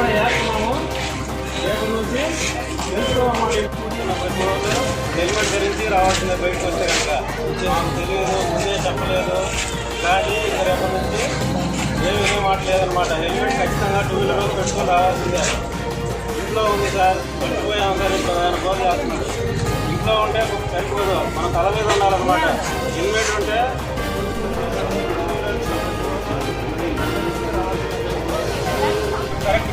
Helmet వేస్తున్నాము రేపటి రావాల్సిందే బయటకు వస్తే కనుక మాకు తెలియదు ముందే చెప్పలేదు కానీ రేపటి నుంచి ఏ విధంగా మాట్లాడలేదనమాట హెల్మెట్ ఖచ్చితంగా టూ వీలర్ మీద పెట్టుకొని రావాల్సిందే ఇంట్లో ఉంది సార్ పట్టుపోయాం సార్ ఇంట్లో కోరు చేస్తున్నాడు ఇంట్లో ఉంటే సరిపోదు మన తల మీద ఉండాలన్నమాట. హెల్మెట్ ఉంటే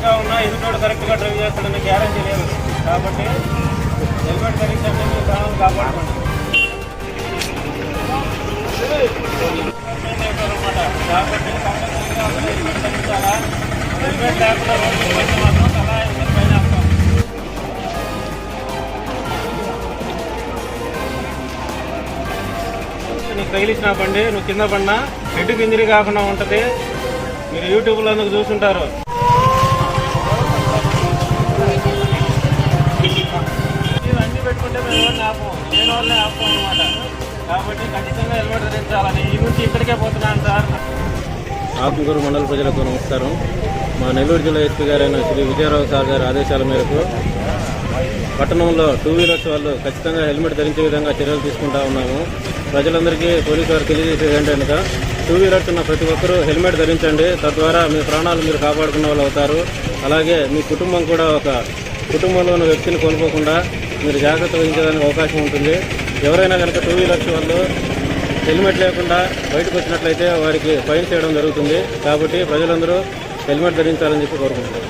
కరెక్ట్గా ఉన్నా ఎదుటోడు కరెక్ట్గా డ్రైవ్ చేస్తాడని గ్యారంటీ లేదు. కాబట్టి హెల్మెట్ కరెక్ట్ అంటే మీ ప్రాణాలు కాపాడుకోండి. అనమాట కాబట్టి కంపల్సరీగా హెల్మెట్ ధరించాలా హెల్మెట్ లేకుండా రోడ్డు మీద మాత్రం తలా ఎవరి పైన నీకు తగిలిసిన బండి నువ్వు కింద పడినా హెడ్కి ఇంజరీ కాకుండా ఉంటుంది. మీరు యూట్యూబ్లో అందుకు చూసుంటారు. ఆపం ఆపం అనమాట కాబట్టి ఖచ్చితంగా హెల్మెట్ ధరించాలని ఈ నుంచి ఇక్కడికే పోతున్నాను సార్. ఆత్మకూరు మండల ప్రజలకు నమస్కారం. మా నెల్లూరు జిల్లా ఎస్పీ గారైన శ్రీ విజయరావు సార్ గారి ఆదేశాల మేరకు పట్టణంలో టూ వీలర్స్ వాళ్ళు ఖచ్చితంగా హెల్మెట్ ధరించే విధంగా చర్యలు తీసుకుంటా ఉన్నాము. ప్రజలందరికీ పోలీసు వారు తెలియజేసేది ఏంటనగా టూ వీలర్స్ ఉన్న ప్రతి ఒక్కరూ హెల్మెట్ ధరించండి. తద్వారా మీ ప్రాణాలు మీరు కాపాడుకున్న వాళ్ళు అవుతారు. అలాగే మీ కుటుంబం కూడా ఒక కుటుంబంలో ఉన్న వ్యక్తిని కోల్పోకుండా మీరు జాగ్రత్త వహించడానికి అవకాశం ఉంటుంది. ఎవరైనా కనుక టూ వీలర్స్ వాళ్ళు హెల్మెట్ లేకుండా బయటకు వచ్చినట్లయితే వారికి ఫైన్ చేయడం జరుగుతుంది. కాబట్టి ప్రజలందరూ హెల్మెట్ ధరించాలని చెప్పి కోరుకుంటున్నారు